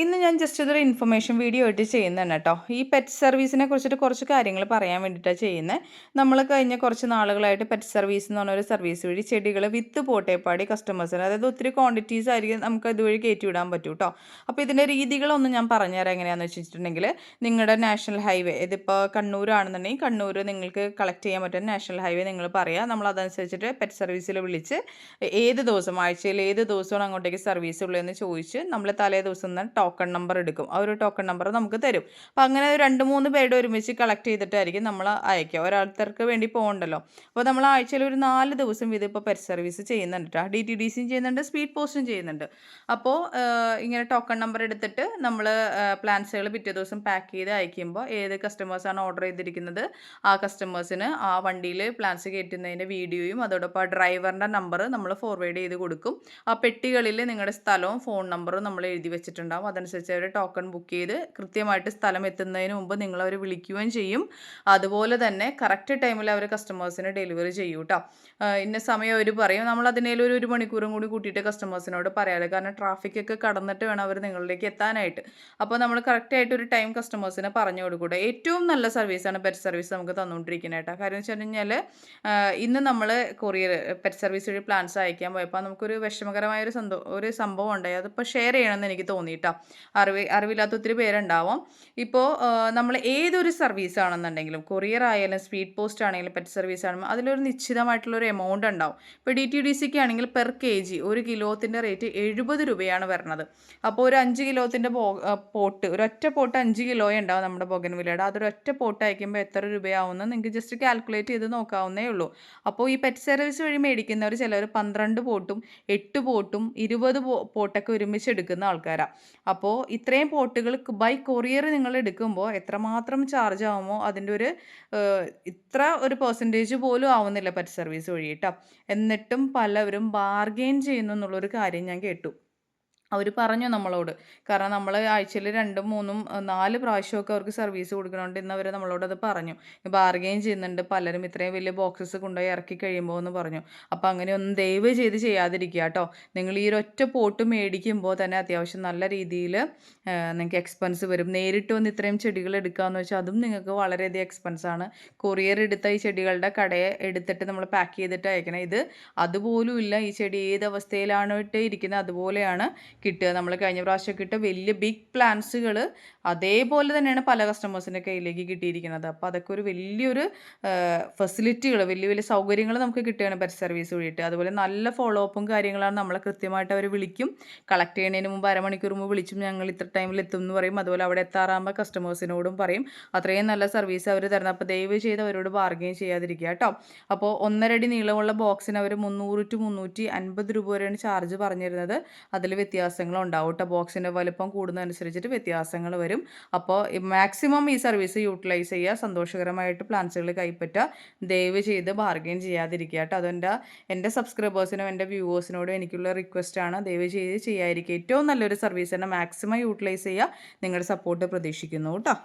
ഇന്ന് ഞാൻ ജസ്റ്റ് ഇതൊരു ഇൻഫർമേഷൻ വീഡിയോ ആയിട്ട് ചെയ്യുന്നതാണ് കേട്ടോ. ഈ പെറ്റ് സർവീസിനെ കുറിച്ചിട്ട് കുറച്ച് കാര്യങ്ങൾ പറയാൻ വേണ്ടിയിട്ടാണ് ചെയ്യുന്നത് നമ്മൾ കഴിഞ്ഞ കുറച്ച് നാളുകളായിട്ട് പെറ്റ് സർവീസ് എന്ന് പറഞ്ഞൊരു സർവീസ് വഴി ചെടികൾ വിത്ത് പോട്ടേപ്പാടി കസ്റ്റമേഴ്സിന് അതായത് ഒത്തിരി ക്വാണ്ടിറ്റീസ് ആയിരിക്കും നമുക്ക് ഇതുവഴി കയറ്റി വിടാൻ പറ്റും കേട്ടോ അപ്പോൾ ഇതിന്റെ രീതികളൊന്നും ഞാൻ പറഞ്ഞുതരാം എങ്ങനെയാണെന്ന് വെച്ചിട്ടുണ്ടെങ്കിൽ നിങ്ങളുടെ നാഷണൽ ഹൈവേ ഇതിപ്പോൾ കണ്ണൂരാണെന്നുണ്ടെങ്കിൽ കണ്ണൂർ നിങ്ങൾക്ക് കളക്ട് ചെയ്യാൻ പറ്റുന്ന നാഷണൽ ഹൈവേ നിങ്ങൾ പറയുക നമ്മൾ അതനുസരിച്ചിട്ട് പെറ്റ് സർവീസിൽ വിളിച്ച് ഏത് ദിവസം ആഴ്ചയിൽ ഏത് ദിവസമാണ് അങ്ങോട്ടേക്ക് സർവീസ് ഉള്ളതെന്ന് ചോദിച്ച് നമ്മൾ തലേ ദിവസം നിന്ന് ടോക്കൺ നമ്പർ എടുക്കും. ആ ഒരു ടോക്കൺ നമ്പർ നമുക്ക് തരും. അപ്പോൾ അങ്ങനെ രണ്ട് മൂന്ന് പേരുടെ ഒരുമിച്ച് കളക്ട് ചെയ്തിട്ടായിരിക്കും നമ്മൾ അയക്കുക. ഒരാൾക്കാർക്ക് വേണ്ടി പോകണ്ടല്ലോ. അപ്പോൾ നമ്മൾ ആഴ്ചയിൽ ഒരു നാല് ദിവസം ഇത് ഇപ്പോൾ പെറ്റ് സർവീസ് ചെയ്യുന്നുണ്ട് ഡി ടി ഡി സിയും ചെയ്യുന്നുണ്ട് സ്പീഡ് പോസ്റ്റും ചെയ്യുന്നുണ്ട്. അപ്പോൾ ഇങ്ങനെ ടോക്കൺ നമ്പർ എടുത്തിട്ട് നമ്മൾ പ്ലാൻസുകൾ പിറ്റേ ദിവസം പാക്ക് ചെയ്ത് അയക്കുമ്പോൾ ഏത് കസ്റ്റമേഴ്സാണ് ഓർഡർ ചെയ്തിരിക്കുന്നത് ആ കസ്റ്റമേഴ്സിന് ആ വണ്ടിയിൽ പ്ലാൻസ് കയറ്റുന്നതിന്റെ വീഡിയോയും അതോടൊപ്പം ആ ഡ്രൈവറിന്റെ നമ്പർ നമ്മൾ ഫോർവേഡ് ചെയ്ത് കൊടുക്കും. ആ പെട്ടികളിൽ നിങ്ങളുടെ സ്ഥലവും ഫോൺ നമ്പറും നമ്മൾ എഴുതി വെച്ചിട്ടുണ്ടാവും അതനുസരിച്ച് അവർ ടോക്കൺ ബുക്ക് ചെയ്ത് കൃത്യമായിട്ട് സ്ഥലം എത്തുന്നതിന് മുമ്പ് നിങ്ങൾ അവർ വിളിക്കുകയും ചെയ്യും. അതുപോലെ തന്നെ കറക്റ്റ് ടൈമിൽ അവർ കസ്റ്റമേഴ്സിന് ഡെലിവറി ചെയ്യും കേട്ടോ ഇന്ന സമയം അവർ പറയും. നമ്മൾ അതിനേലും ഒരു ഒരു മണിക്കൂറും കൂടി കൂട്ടിയിട്ട് കസ്റ്റമേഴ്സിനോട് പറയാമല്ലോ കാരണം ട്രാഫിക് ഒക്കെ കടന്നിട്ട് വേണം അവർ നിങ്ങളിലേക്ക് എത്താനായിട്ട്. അപ്പോൾ നമ്മൾ കറക്റ്റായിട്ട് ഒരു ടൈം കസ്റ്റമേഴ്സിന് പറഞ്ഞു കൊടുക്കൂടെ. ഏറ്റവും നല്ല സർവീസാണ് പെറ്റ് സർവീസ് നമുക്ക് തന്നുകൊണ്ടിരിക്കുന്നത് കേട്ടോ കാര്യം വെച്ച് കഴിഞ്ഞാൽ ഇന്ന് നമ്മൾ കൊറിയർ പെറ്റ് സർവീസ് വഴി പ്ലാൻസ് അയക്കാൻ പോയപ്പോൾ നമുക്കൊരു വിഷമകരമായ ഒരു സന്തോ ഒരു സംഭവം ഉണ്ടായി. അതിപ്പോൾ ഷെയർ ചെയ്യണമെന്ന് എനിക്ക് തോന്നി കേട്ടോ അറിവ് അറിവില്ലാത്ത ഒത്തിരി പേരുണ്ടാവും. ഇപ്പോൾ നമ്മൾ ഏതൊരു സർവീസ് ആണെന്നുണ്ടെങ്കിലും കൊറിയർ ആയാലും സ്പീഡ് പോസ്റ്റ് ആണെങ്കിലും പെറ്റ് സർവീസ് ആണെങ്കിലും അതിലൊരു നിശ്ചിതമായിട്ടുള്ളൊരു എമൗണ്ട് ഉണ്ടാവും. ഇപ്പോൾ ഡി ടി ഡി സിക്ക് ആണെങ്കിൽ പെർ കെ ജി ഒരു കിലോത്തിന്റെ റേറ്റ് എഴുപത് രൂപയാണ് വരുന്നത് അപ്പോൾ ഒരു അഞ്ച് കിലോത്തിന്റെ പോട്ട് ഒരൊറ്റ പോട്ട് അഞ്ച് കിലോയേ ഉണ്ടാവും നമ്മുടെ ബൊഗൻവില്ലയുടെ. അതൊരൊറ്റ പോട്ട് അയക്കുമ്പോൾ എത്ര രൂപയാവുമെന്ന് നിങ്ങൾക്ക് ജസ്റ്റ് കാൽക്കുലേറ്റ് ചെയ്ത് നോക്കാവുന്നേ ഉള്ളൂ. അപ്പോൾ ഈ പെറ്റ് സർവീസ് വഴി മേടിക്കുന്നവർ ചിലർ പന്ത്രണ്ട് പോട്ടും എട്ട് പോട്ടും ഇരുപത് പോട്ടൊക്കെ ഒരുമിച്ച് എടുക്കുന്ന ആൾക്കാരാണ് അപ്പോൾ ഇത്രയും പോട്ടുകൾ ബൈ കൊറിയർ നിങ്ങൾ എടുക്കുമ്പോൾ എത്രമാത്രം ചാർജ് ആകുമോ അതിന്റെ ഒരു ഇത്ര ഒരു പെർസെന്റേജ് പോലും ആവുന്നില്ല പെറ്റ് സർവീസ് വഴി കേട്ടോ എന്നിട്ടും പലവരും ബാർഗെയിൻ ചെയ്യുന്നു എന്നുള്ളൊരു കാര്യം ഞാൻ കേട്ടു. അവർ പറഞ്ഞു നമ്മളോട്. കാരണം നമ്മൾ ആഴ്ചയിൽ രണ്ടും മൂന്നും നാല് പ്രാവശ്യമൊക്കെ അവർക്ക് സർവീസ് കൊടുക്കണോണ്ട് ഇന്ന് അവർ നമ്മളോട് അത് പറഞ്ഞു. ബാർഗെയിൻ ചെയ്യുന്നുണ്ട് പലരും ഇത്രയും വലിയ ബോക്സസ് കൊണ്ടുപോയി ഇറക്കി കഴിയുമ്പോൾ എന്ന് പറഞ്ഞു അപ്പോൾ അങ്ങനെയൊന്നും ദയവ് ചെയ്ത് ചെയ്യാതിരിക്കുക കേട്ടോ. നിങ്ങൾ ഈ ഒറ്റ പോട്ട് മേടിക്കുമ്പോൾ തന്നെ അത്യാവശ്യം നല്ല രീതിയിൽ നിങ്ങൾക്ക് എക്സ്പെൻസ് വരും. നേരിട്ട് വന്ന് ഇത്രയും ചെടികൾ എടുക്കാമെന്ന് വെച്ചാൽ അതും നിങ്ങൾക്ക് വളരെയധികം എക്സ്പെൻസ് ആണ്. കൊറിയർ എടുത്ത ഈ ചെടികളുടെ കടയെ എടുത്തിട്ട് നമ്മൾ പാക്ക് ചെയ്തിട്ട് അയക്കണം. ഇത് അതുപോലും ഇല്ല. ഈ ചെടി ഏത് അവസ്ഥയിലാണ് ഇട്ട് ഇരിക്കുന്നത് അതുപോലെയാണ് കിട്ടുക. നമ്മൾ കഴിഞ്ഞ പ്രാവശ്യം കിട്ടിയ വലിയ ബിഗ് പ്ലാൻസുകൾ അതേപോലെ തന്നെയാണ് പല കസ്റ്റമേഴ്സിന്റെ കയ്യിലേക്ക് കിട്ടിയിരിക്കുന്നത്. അപ്പോൾ അതൊക്കെ ഒരു വലിയൊരു ഫെസിലിറ്റികൾ വലിയ വലിയ സൗകര്യങ്ങൾ നമുക്ക് കിട്ടുകയാണ് പെറ്റ് സർവീസ് വഴിയിട്ട് അതുപോലെ നല്ല ഫോളോ അപ്പും കാര്യങ്ങളാണ് നമ്മളെ കൃത്യമായിട്ട് അവർ വിളിക്കും. കളക്ട് ചെയ്യുന്നതിന് മുമ്പ് അരമണിക്കൂർ മുമ്പ് വിളിച്ചും ഞങ്ങൾ ഇത്ര ടൈമിൽ എത്തും എന്ന് പറയും. അതുപോലെ അവിടെ എത്താറാകുമ്പോൾ കസ്റ്റമേഴ്സിനോടും പറയും. അത്രയും നല്ല സർവീസ് അവർ തരുന്നത്. അപ്പോൾ ദയവ് ചെയ്ത് അവരോട് ബാർഗെയിൻ ചെയ്യാതിരിക്കുക കേട്ടോ. അപ്പോൾ ഒന്നരടി നീളമുള്ള ബോക്സിന് അവർ മുന്നൂറ് ടു മുന്നൂറ്റി അൻപത് രൂപ വരെയാണ് ചാർജ് പറഞ്ഞിരുന്നത്. അതിൽ വ്യത്യാസങ്ങൾ ഉണ്ടാവും കേട്ടോ ബോക്സിന്റെ വലുപ്പം കൂടുന്നതനുസരിച്ചിട്ട് വ്യത്യാസങ്ങൾ വരും. അപ്പോൾ മാക്സിമം ഈ സർവീസ് യൂട്ടിലൈസ് ചെയ്യുക. സന്തോഷകരമായിട്ട് പ്ലാൻസുകൾ കൈപ്പറ്റുക. ദയവ് ചെയ്ത് ബാർഗെയിൻ ചെയ്യാതിരിക്കുക കേട്ടോ. അതെന്റെ എന്റെ സബ്സ്ക്രൈബേഴ്സിനും എന്റെ വ്യൂവേഴ്സിനോടും എനിക്കുള്ള റിക്വസ്റ്റ് ആണ്. ദയവ് ചെയ്ത് ചെയ്യാതിരിക്കുക. ഏറ്റവും നല്ലൊരു സർവീസ് തന്നെ മാക്സിമം യൂട്ടിലൈസ് ചെയ്യുക. നിങ്ങളുടെ സപ്പോർട്ട് പ്രതീക്ഷിക്കുന്നു കേട്ടോ.